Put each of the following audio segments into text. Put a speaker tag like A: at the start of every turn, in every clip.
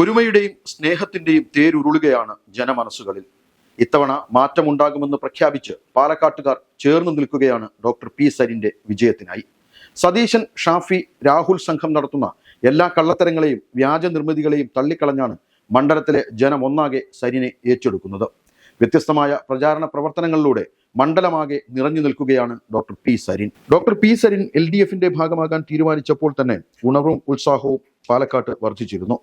A: ഒരുമയുടെയും സ്നേഹത്തിന്റെയും തേരുരുളുകയാണ് ജനമനസ്സുകളിൽ. ഇത്തവണ മാറ്റമുണ്ടാകുമെന്ന് പ്രഖ്യാപിച്ച് പാലക്കാട്ടുകാർ ചേർന്ന് നിൽക്കുകയാണ് ഡോക്ടർ പി സരിന്റെ വിജയത്തിനായി. സതീശൻ ഷാഫി രാഹുൽ സംഘം നടത്തുന്ന എല്ലാ കള്ളത്തരങ്ങളെയും വ്യാജ നിർമ്മിതികളെയും തള്ളിക്കളഞ്ഞാണ് മണ്ഡലത്തിലെ ജനം ഒന്നാകെ സരിനെ ഏറ്റെടുക്കുന്നത്. വ്യത്യസ്തമായ പ്രചാരണ പ്രവർത്തനങ്ങളിലൂടെ മണ്ഡലമാകെ നിറഞ്ഞു നിൽക്കുകയാണ് doctor P Sarin. Doctor P Sarin L D എഫിന്റെ ഭാഗമാകാൻ തീരുമാനിച്ചപ്പോൾ തന്നെ ഉണർവും ഉത്സാഹവും പാലക്കാട്ട് വർദ്ധിച്ചിരുന്നു.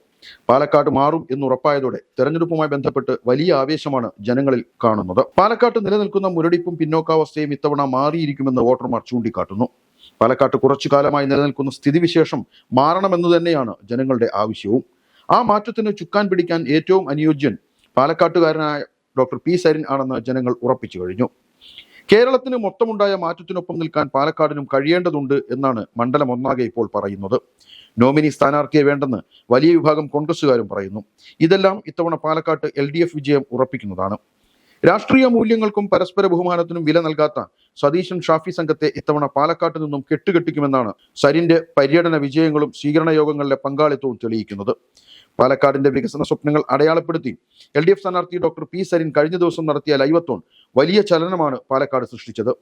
A: പാലക്കാട് മാറും എന്നുറപ്പായതോടെ തെരഞ്ഞെടുപ്പുമായി ബന്ധപ്പെട്ട് വലിയ ആവേശമാണ് ജനങ്ങളിൽ കാണുന്നത്. പാലക്കാട്ട് നിലനിൽക്കുന്ന മുരടിപ്പും പിന്നോക്കാവസ്ഥയും ഇത്തവണ മാറിയിരിക്കുമെന്ന് വോട്ടർമാർ ചൂണ്ടിക്കാട്ടുന്നു. പാലക്കാട്ട് കുറച്ചു കാലമായി നിലനിൽക്കുന്ന സ്ഥിതിവിശേഷം മാറണമെന്ന് തന്നെയാണ് ജനങ്ങളുടെ ആവശ്യവും. ആ മാറ്റത്തിന് ചുക്കാൻ പിടിക്കാൻ ഏറ്റവും അനുയോജ്യൻ പാലക്കാട്ടുകാരനായ ഡോക്ടർ പി സരിൻ ആണെന്ന് ജനങ്ങൾ ഉറപ്പിച്ചു കഴിഞ്ഞു. കേരളത്തിന് മൊത്തമുണ്ടായ മാറ്റത്തിനൊപ്പം നിൽക്കാൻ പാലക്കാടിനും കഴിയേണ്ടതുണ്ട് എന്നാണ് മണ്ഡലം ഒന്നാകെ ഇപ്പോൾ പറയുന്നത്. നോമിനി സ്ഥാനാർത്ഥിയെ വേണ്ടെന്ന് വലിയ വിഭാഗം കോൺഗ്രസുകാരും പറയുന്നു. ഇതെല്ലാം ഇത്തവണ പാലക്കാട്ട് എൽ വിജയം ഉറപ്പിക്കുന്നതാണ്. രാഷ്ട്രീയ മൂല്യങ്ങൾക്കും പരസ്പര ബഹുമാനത്തിനും വില നൽകാത്ത സതീശൻ ഷാഫി സംഘത്തെ ഇത്തവണ പാലക്കാട്ട് നിന്നും കെട്ടുകെട്ടിക്കുമെന്നാണ് സരിന്റെ പര്യടന വിജയങ്ങളും സ്വീകരണ യോഗങ്ങളിലെ പങ്കാളിത്തവും തെളിയിക്കുന്നത്. പാലക്കാടിന്റെ വികസന സ്വപ്നങ്ങൾ അടയാളപ്പെടുത്തി. എൽ ഡി എഫ് സ്ഥാനാർത്ഥി ഡോക്ടർ പി സരിൻ കഴിഞ്ഞ ദിവസം നടത്തിയ ലൈവത്തോൺ വലിയ ചലനമാണ് പാലക്കാട് സൃഷ്ടിച്ചത്.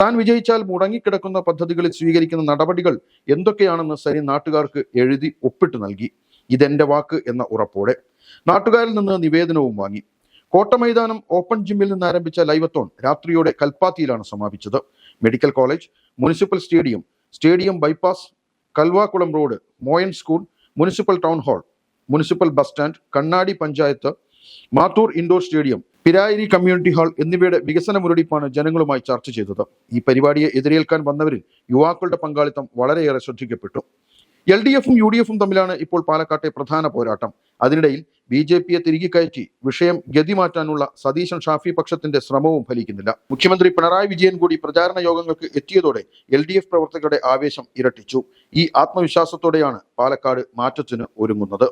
A: താൻ വിജയിച്ചാൽ മുടങ്ങിക്കിടക്കുന്ന പദ്ധതികളിൽ സ്വീകരിക്കുന്ന നടപടികൾ എന്തൊക്കെയാണെന്ന് സരിൻ നാട്ടുകാർക്ക് എഴുതി ഒപ്പിട്ട് നൽകി. ഇതെന്റെ വാക്ക് എന്ന ഉറപ്പോടെ. നാട്ടുകാരിൽ നിന്ന് നിവേദനവും വാങ്ങി. കോട്ടമൈതാനം ഓപ്പൺ ജിമ്മിൽ നിന്ന് ആരംഭിച്ച ലൈവത്തോൺ രാത്രിയോടെ കൽപ്പാത്തിയിലാണ് സമാപിച്ചത്. Medical college municipal stadium stadium bypass Kalvakulam road Moyan school municipal town hall municipal bus stand Kannadi panchayat Mathur indoor stadium Pirayiri community hall എന്നിവയുടെ വികസന മുരടിപ്പാണ് ജനങ്ങളുമായി ചർച്ച ചെയ്തത്. ഈ പരിപാടിയെ എതിരേൽക്കാൻ വന്നവരിൽ യുവാക്കളുടെ പങ്കാളിത്തം വളരെയേറെ ശ്രദ്ധിക്കപ്പെട്ടു. എൽ ഡി എഫും യു ഡി എഫും തമ്മിലാണ് ഇപ്പോൾ പാലക്കാട്ടെ പ്രധാന പോരാട്ടം. അതിനിടയിൽ ബി ജെ പിയെ തിരികെ കയറ്റി വിഷയം ഗതി മാറ്റാനുള്ള സതീശൻ ഷാഫി പക്ഷത്തിന്റെ ശ്രമവും ഫലിക്കുന്നില്ല. മുഖ്യമന്ത്രി പിണറായി വിജയൻ കൂടി പ്രചാരണ യോഗങ്ങൾക്ക് എത്തിയതോടെ എൽ ഡി എഫ് പ്രവർത്തകരുടെ ആവേശം ഇരട്ടിച്ചു. ഈ ആത്മവിശ്വാസത്തോടെയാണ് പാലക്കാട് മാറ്റത്തിന് ഒരുങ്ങുന്നത്.